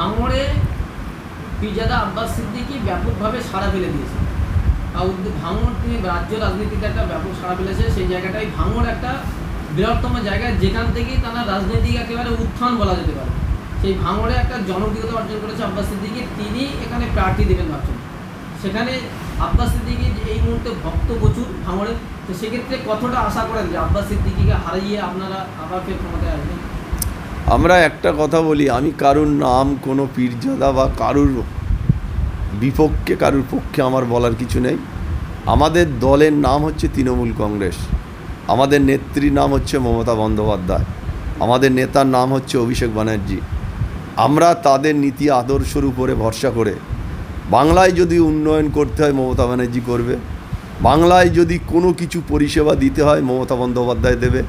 ভাঙড়ে পিজাদা আব্বাস সিদ্দিকি ব্যাপকভাবে সাড়া ফেলে দিয়েছে। আর ভাঙড় তিনি রাজ্য রাজনীতিতে একটা ব্যাপক সাড়া ফেলেছে, সেই জায়গাটাই ভাঙড় একটা বৃহত্তম জায়গা, যেখান থেকেই তারা রাজনৈতিক একেবারে উত্থান বলা যেতে পারে। সেই ভাঙড়ে একটা জনপ্রিয়তা অর্জন করেছে আব্বাস সিদ্দিকি, তিনি এখানে প্রার্থী দেবেন ভাবছেন। সেখানে আব্বাস সিদ্দিকি এই মুহূর্তে ভক্ত প্রচুর ভাঙড়ে, তো সেক্ষেত্রে কতটা আশা করেন যে আব্বাস সিদ্দিকিকে হারিয়ে আপনারা আবার ফের ক্ষমতায় আসবেন? আমরা একটা কথা বলি, আমি কারুর নাম কোনো পীরজাদা বা কারুর বিপক্ষে, কারুর পক্ষে আমার বলার কিছু নেই। আমাদের দলের নাম হচ্ছে তৃণমূল কংগ্রেস। আমাদের নেত্রীর নাম হচ্ছে মমতা বন্দ্যোপাধ্যায়। আমাদের নেতার নাম হচ্ছে অভিষেক ব্যানার্জি। আমরা তাদের নীতি আদর্শের উপরে ভরসা করে, বাংলায় যদি উন্নয়ন করতে হয়, মমতা ব্যানার্জি করবে। বাংলায় যদি কোনো কিছু পরিষেবা দিতে হয়, মমতা বন্দ্যোপাধ্যায় দেবে।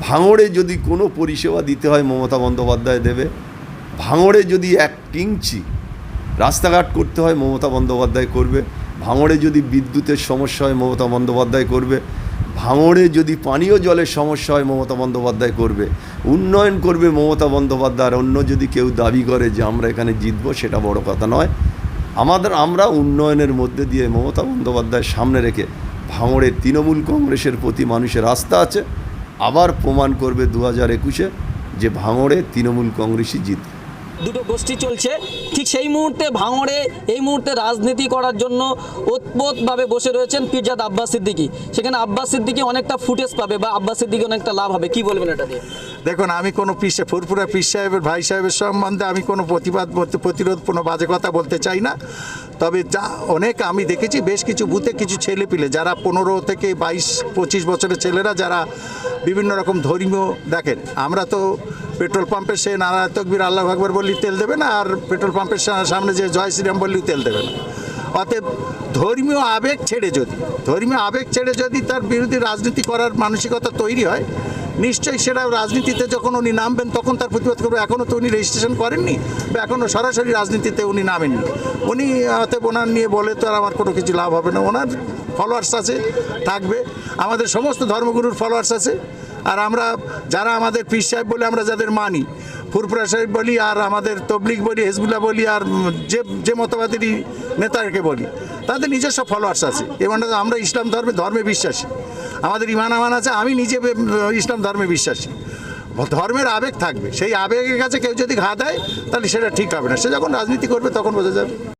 ভাঙড়ে যদি কোনো পরিষেবা দিতে হয় মমতা বন্দ্যোপাধ্যায় দেবে, ভাঙড়ে যদি এক ইঞ্চি রাস্তাঘাট করতে হয় মমতা বন্দ্যোপাধ্যায় করবে, ভাঙড়ে যদি বিদ্যুতের সমস্যা হয় মমতা বন্দ্যোপাধ্যায় করবে, ভাঙড়ে যদি পানীয় জলের সমস্যা হয় মমতা বন্দ্যোপাধ্যায় করবে, উন্নয়ন করবে মমতা বন্দ্যোপাধ্যায় অন্য যদি কেউ দাবি করে যে আমরা এখানে জিতবো, সেটা বড় কথা নয়। আমাদের, আমরা উন্নয়নের মধ্যে দিয়ে মমতা বন্দ্যোপাধ্যায়ের সামনে রেখে ভাঙড়ের তৃণমূল কংগ্রেসের প্রতি মানুষের আস্থা আছে। আবার প্রমাণ করবে দু হাজার একুশে যে ভাঙড়ে তৃণমূল কংগ্রেসই জিতবে। দুটো গোষ্ঠী চলছে। ঠিক সেই মুহূর্তে ভাঙড়ে, এই মুহূর্তে রাজনীতি করার জন্য ওতপ্রোতভাবে বসে রয়েছেন পিরজাদ আব্বাস সিদ্দিকি। সেখানে আব্বাস সিদ্দিকি অনেকটা ফুটেজ পাবে বা আব্বাস সিদ্দিকি অনেকটা লাভ হবে। কি বলবেন এটা দিয়ে? দেখুন, আমি কোনো পিস ফুরফুরা পিস সাহেবের, ভাই সাহেবের সম্বন্ধে আমি কোনো প্রতিবাদ প্রতিরোধ, কোনো বাজে কথা বলতে চাই না। তবে যা, অনেক আমি দেখেছি, বেশ কিছু বুথে কিছু ছেলে পিলে যারা পনেরো থেকে বাইশ, পঁচিশ বছরের ছেলেরা, যারা বিভিন্ন রকম ধর্মীয় দেখেন। আমরা তো পেট্রোল পাম্পের সে নানা তকবির আল্লাহ আকবর বললি তেল দেবে না, আর পেট্রোল পাম্পের সামনে যে জয় শ্রীরাম বললেও তেল দেবে না। অতএব ধর্মীয় আবেগ ছেড়ে যদি, ধর্মীয় আবেগ ছেড়ে যদি তার বিরোধী রাজনীতি করার মানসিকতা তৈরি হয়, নিশ্চয়ই সেটা রাজনীতিতে যখন উনি নামবেন তখন তার প্রতিবাদ করবে এখনও তো উনি রেজিস্ট্রেশন করেননি বা এখনও সরাসরি রাজনীতিতে উনি নামেননি। উনি অতএব ওনার নিয়ে বলে তো আর আমার কোনো কিছু লাভ হবে না, ওনার ফলোয়ার্স আছে, থাকবে। আমাদের সমস্ত ধর্মগুরুর ফলোয়ার্স আছে। আর আমরা যারা আমাদের পীর সাহেব বলে, আমরা যাদের মানি, ফুরফুরা সাহেব বলি আর আমাদের তবলিক বলি, হেজবুল্লাহ বলি আর যে যে মতবাদেরই নেতাকে বলি, তাদের নিজস্ব ফলোয়ার্স আছে। এবং আমরা ইসলাম ধর্মে ধর্মে বিশ্বাসী। আমাদের ইমান আমান আছে, আমি নিজে ইসলাম ধর্মে বিশ্বাসী। ধর্মের আবেগ থাকবে। সেই আবেগের কাছে কেউ যদি ঘা দেয়, তাহলে সেটা ঠিক হবে না। সে যখন রাজনীতি করবে, তখন বোঝা যাবে।